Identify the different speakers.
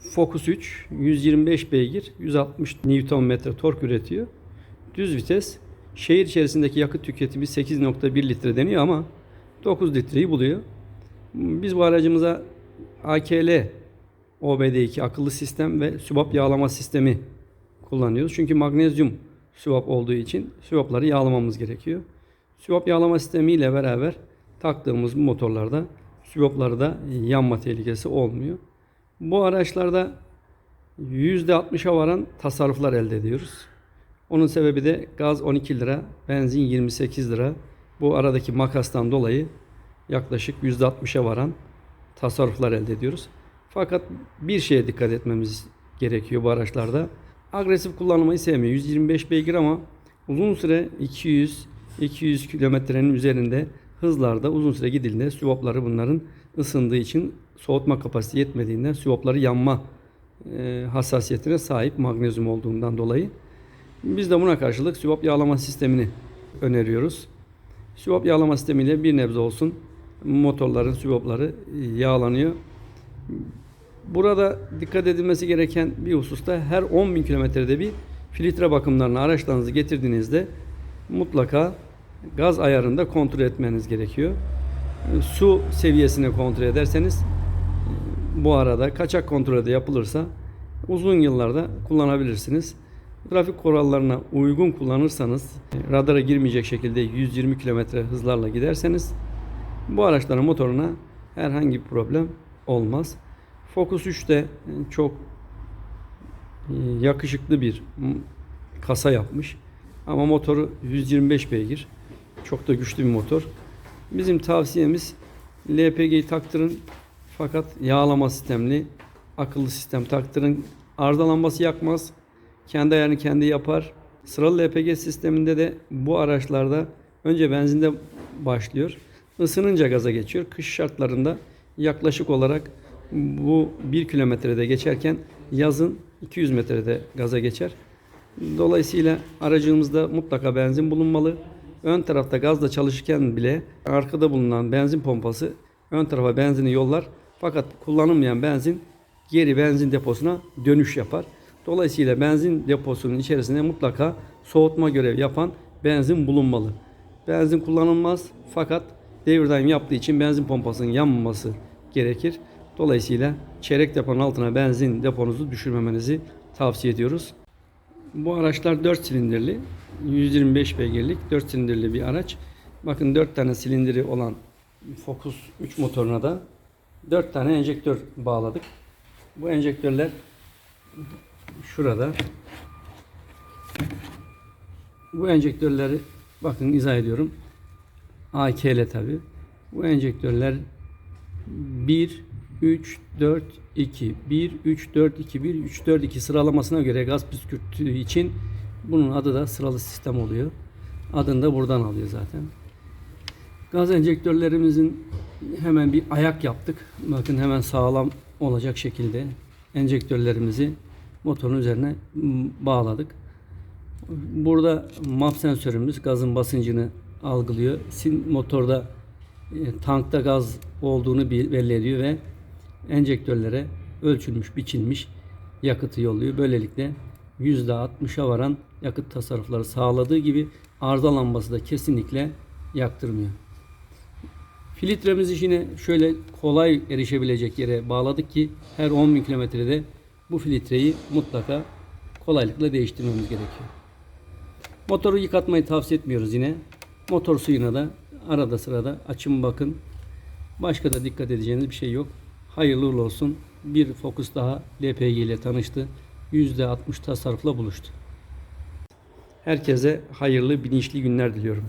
Speaker 1: Focus 3 125 beygir 160 Nm tork üretiyor. Düz vites. Şehir içerisindeki yakıt tüketimi 8.1 litre deniyor ama 9 litreyi buluyor. Biz bu aracımıza AKL OBD2 akıllı sistem ve sübap yağlama sistemi kullanıyoruz. Çünkü magnezyum sübap olduğu için sübapları yağlamamız gerekiyor. Sübap yağlama sistemi ile beraber taktığımız bu motorlarda sübaplarda yanma tehlikesi olmuyor. Bu araçlarda %60'a varan tasarruflar elde ediyoruz. Onun sebebi de gaz 12 lira, benzin 28 lira. Bu aradaki makastan dolayı yaklaşık %60'a varan tasarruflar elde ediyoruz. Fakat bir şeye dikkat etmemiz gerekiyor bu araçlarda. Agresif kullanmayı sevmiyor. 125 beygir ama uzun süre 200 200 kilometrenin üzerinde hızlarda uzun süre gidildiğinde süvapları bunların ısındığı için soğutma kapasitesi yetmediğinden süvapları yanma e, hassasiyetine sahip magnezyum olduğundan dolayı. Biz de buna karşılık süvap yağlama sistemini öneriyoruz. Süvap yağlama sistemiyle bir nebze olsun motorların süvapları yağlanıyor. Burada dikkat edilmesi gereken bir hususta her 10.000 kilometrede bir filtre bakımlarını araçlarınızı getirdiğinizde mutlaka gaz ayarında kontrol etmeniz gerekiyor. Su seviyesini kontrol ederseniz bu arada kaçak kontrolü de yapılırsa uzun yıllarda kullanabilirsiniz. Trafik kurallarına uygun kullanırsanız radara girmeyecek şekilde 120 km hızlarla giderseniz bu araçların motoruna herhangi bir problem olmaz. Focus 3 de çok e, yakışıklı bir kasa yapmış. Ama motoru 125 beygir. Çok da güçlü bir motor. Bizim tavsiyemiz LPG'yi taktırın fakat yağlama sistemli akıllı sistem taktırın. Arıza lambası yakmaz. Kendi ayarını kendi yapar. Sıralı LPG sisteminde de bu araçlarda önce benzinde başlıyor. Isınınca gaza geçiyor. Kış şartlarında yaklaşık olarak bu 1 kilometrede geçerken yazın 200 metrede gaza geçer. Dolayısıyla aracımızda mutlaka benzin bulunmalı. Ön tarafta gazla çalışırken bile arkada bulunan benzin pompası ön tarafa benzini yollar. Fakat kullanılmayan benzin geri benzin deposuna dönüş yapar. Dolayısıyla benzin deposunun içerisinde mutlaka soğutma görevi yapan benzin bulunmalı. Benzin kullanılmaz fakat devir yaptığı için benzin pompasının yanmaması gerekir. Dolayısıyla çeyrek deponun altına benzin deponuzu düşürmemenizi tavsiye ediyoruz. Bu araçlar 4 silindirli, 125 beygirlik 4 silindirli bir araç. Bakın 4 tane silindiri olan Focus 3 motoruna da 4 tane enjektör bağladık. Bu enjektörler şurada. Bu enjektörleri bakın izah ediyorum. AKL tabi. Bu enjektörler 1 3 4 2 1 3 4 2 1 3 4 2 sıralamasına göre gaz püskürttüğü için bunun adı da sıralı sistem oluyor. Adını da buradan alıyor zaten. Gaz enjektörlerimizin hemen bir ayak yaptık. Bakın hemen sağlam olacak şekilde enjektörlerimizi motorun üzerine bağladık. Burada map sensörümüz gazın basıncını algılıyor. Sin motorda e, tankta gaz olduğunu belli ediyor ve enjektörlere ölçülmüş, biçilmiş yakıtı yolluyor. Böylelikle %60'a varan yakıt tasarrufları sağladığı gibi arıza lambası da kesinlikle yaktırmıyor. Filtremizi yine şöyle kolay erişebilecek yere bağladık ki her 10.000 kilometrede bu filtreyi mutlaka kolaylıkla değiştirmemiz gerekiyor. Motoru yıkatmayı tavsiye etmiyoruz yine. Motor suyuna da arada sırada açın bakın. Başka da dikkat edeceğiniz bir şey yok. Hayırlı uğurlu olsun. Bir Focus daha LPG ile tanıştı. %60 tasarrufla buluştu. Herkese hayırlı bilinçli günler diliyorum.